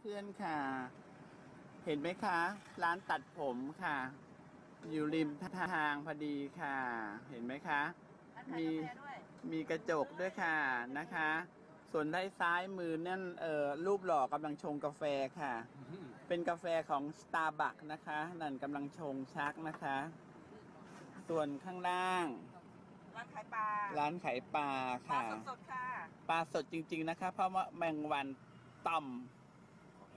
เพื่อนๆค่ะ เห็นไหมคะ ร้านตัดผมค่ะ อยู่ริมทางพอดีค่ะ เห็นไหมคะ มีมีกระจกด้วยค่ะนะคะ ส่วนด้านซ้ายมือนั่นเอ่อรูปหล่อกำลังชงกาแฟค่ะ เป็นกาแฟของ Starbucks นะคะ นั่นกำลังชงชักนะคะ ส่วนข้างล่าง ร้านขายปลาร้านขายปลาปลาค่ะสดๆค่ะปลาสดจริง ๆนะคะ เพราะว่าแมงวันต่อมแ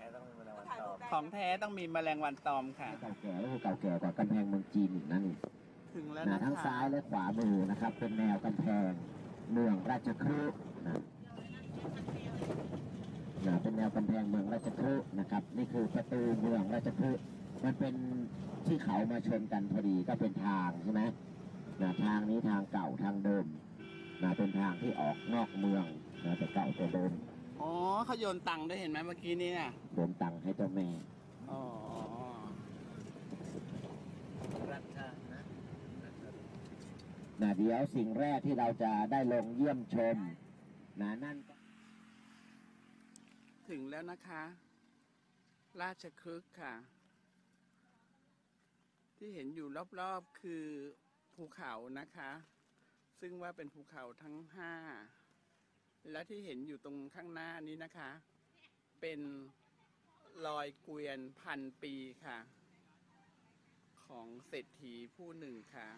ท้ต้องมีแมลงวันถ่ายตรูอปมได้ของแท้ต้องมีแมลงวันตอมค่ะ เก่าแก่ก็คือเก่าแก่กว่ากำแพงเมืองจีนอีกนั่นเองถึงแล้วนะนะทั้งคะซ้ายและขวามือนะครับ เป็นแนวกำแพงเมืองราชคฤห์นะนะเป็นแนวกำแพงเมืองราชคฤห์นะครับ นี่คือประตูเมืองราชคฤห์มันเป็นที่เขามาชนกันพอดีก็เป็นทางใช่ไหมนะทางนี้ทางเก่าทางเดิมนะเป็นทางที่ออกนอกเมืองนะแต่เก่าแต่เดิม อ๋อเขาโยนตังค์ด้วยเห็นไหมเมื่อกี้นี่น่ะโดนตังค์ให้เจ้าแม่ อ๋อรัชชานะนะเดี๋ยวสิ่งแรกที่เราจะได้ลงเยี่ยมชมนะนั่นก็ถึงแล้วนะคะ ราชคฤห์ค่ะ ที่เห็นอยู่รอบๆคือภูเขานะคะ ซึ่งว่าเป็นภูเขาทั้งห้า และที่เห็นอยู่ตรงข้างหน้านี้นะคะ เป็นรอยเกวียนพันปีค่ะ ของเศรษฐีผู้หนึ่งค่ะ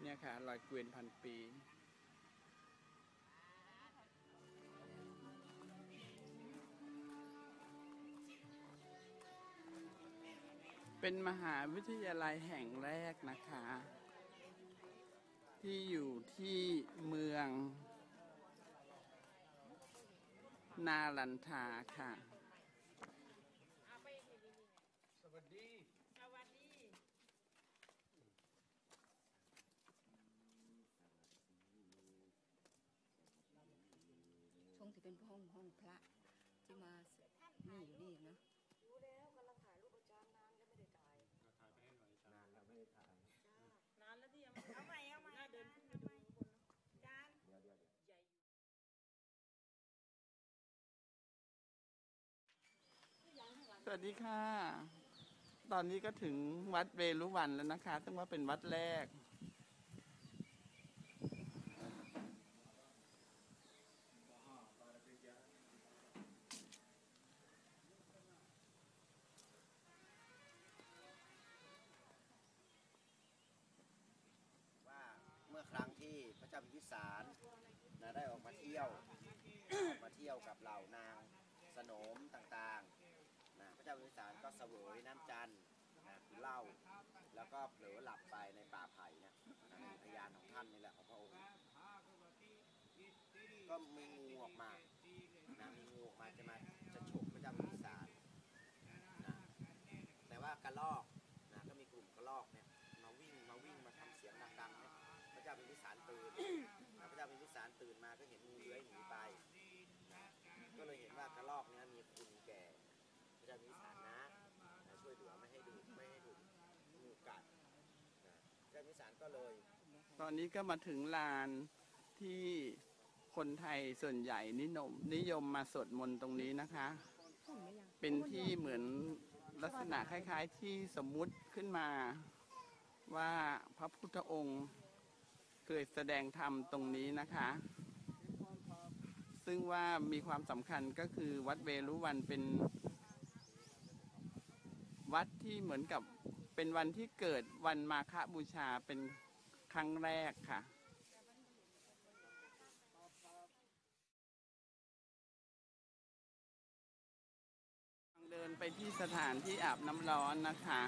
เนี่ยค่ะรอยเกวียนพันปีเป็นมหาวิทยาลัยแห่งแรกนะคะ ที่อยู่ที่เมือง นาลันทาค่ะ สวัสดี สวงที่เป็นห้องห้องพระที่มา นี่อยู่นี่เนาะ รู้แล้วกำลังถ่ายรูปอาจารย์นานก็ไม่ได้ถ่าย นานแล้วไม่ได้ถ่าย นานแล้วที่ยังไม่เอาใหม่เอาใหม่เดินขึ้นไปดูบนอาจารย์ เดี๋ยวเดี๋ยวเดี๋ยว ใหญ่อยู่ ส วัสดีค่ะ ตอนนี้ก็ถึงวัดเวรุวันแล้วนะคะ ซึ่งว่าเป็นวัดแรก ว่าเมื่อครั้งที่พระเจ้าพิมพิสารนะได้ออกมาเที่ยว ออกมาเที่ยวกับเหล่านางสนมต่าง จ้าพิสารก็เสวยน้ำจันทร์นะคือเหล้าแล้วก็เผลอหลับไปในป่าไผ่นะนะพยานของท่านนี่แหละของพระองค์ ก็มีงูออกมานะมีงูออกมาจะมาจะฉกพระเจ้าพิสารนะแต่ว่ากระลอกนะก็มีกลุ่มกระลอกเนี่ยมาวิ่งมาวิ่งมาทำเสียงดังๆเนี่ยพระเจ้าพิมพิสารตื่น มพิสารนะนะช่วยเหลือไม่ให้ดูไม่ให้ดูงูกัดนะเจ้ามิสารก็เลย ตอนนี้ก็มาถึงลานที่คนไทยส่วนใหญ่นิยมนิยมมาสวดมนต์ตรงนี้นะคะ เป็นที่เหมือนลักษณะคล้าย ๆ ที่สมมุติขึ้นมาว่าพระพุทธองค์เคยแสดงธรรมตรงนี้นะคะ ซึ่งว่ามีความสำคัญก็คือวัดเวรุวันเป็น วัดที่เหมือนกับเป็นวันที่เกิดวันมาฆบูชาเป็นครั้งแรกค่ะเดินไปที่สถานที่อาบน้ำร้อนนะคะ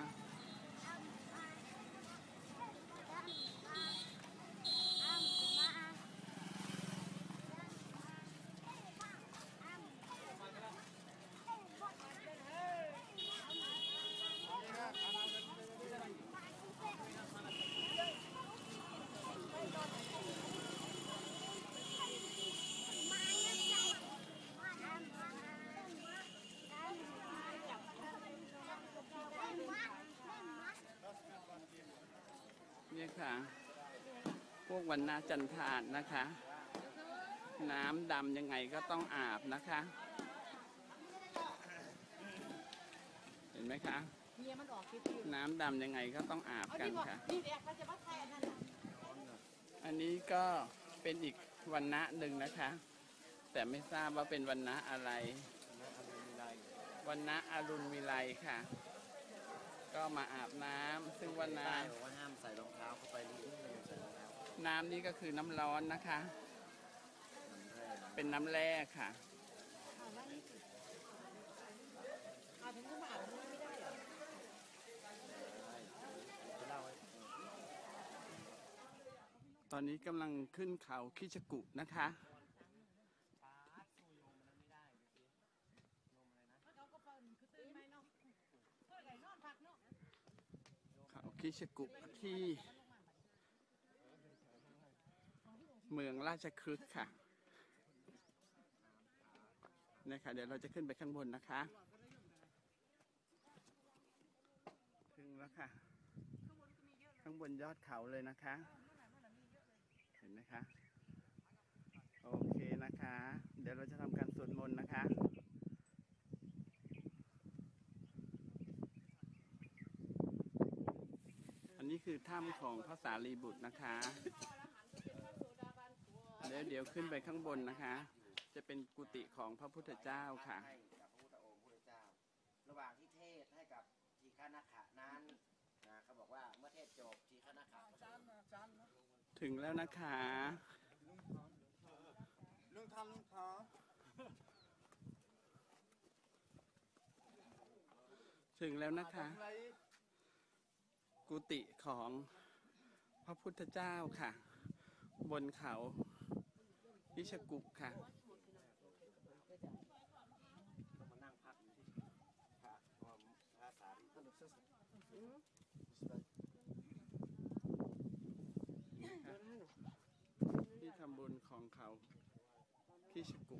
กวันนาจันทานนะคะ น้ำดำยังไงก็ต้องอาบนะคะไหมคะ เมียมันออกคลิปอยู่น้ำดำยังไงก็ต้องอาบเอากันที่บอกค่ะ นี่แหละเขาจะมาแทนนั่นน่ะอันนี้ก็เป็นอีกวันณะหนึ่งนะคะ แต่ไม่ทราบว่าเป็นวันณะอะไรวันณะอรุณวิไลค่ะ ก็มาอาบน้ำซึ่งวันน้ป้ายบอกว่าห้ามใส่รองเท้าเข้าไปนี่ไน้ำนี่ก็คือน้ำร้อนนะคะ เป็นน้ำแร่ค่ะตอนนี้กำลังขึ้นเขาคิชกุนะคะ เขาคิชกุที่ เมืองราชคฤห์ค่ะนี่ยค่ะเดี๋ยวเราจะขึ้นไปข้างบนนะคะ ถึงแล้วค่ะ ข้างบนยอดเขาเลยนะคะ เห็นไหมคะ โอเคนะคะ เดี๋ยวเราจะทำการสวดมนต์นะคะอันนี้คือถ้ำของพระสารีบุตรนะคะ เดี๋ยวเดี๋ยวขึ้นไปข้างบนนะคะ จะเป็นกุฏิของพระพุทธเจ้าค่ะ ให้กับพระพุทธองค์พระพุทธเจ้า ระหว่างที่เทศให้กับทีฆนักขะนั้นนะเขาบอกว่าเมื่อเทศจบทีฆนักขะก็จะถึงแล้วนะคะ ลุงทำลุงทอถึงแล้วนะคะกุฏิของพระพุทธเจ้าค่ะ บนเขา พิชกุค่ะ มานั่งพักอยู่ที่พระพระสารีบุตรที่ทำบุญของเขาพิชกุ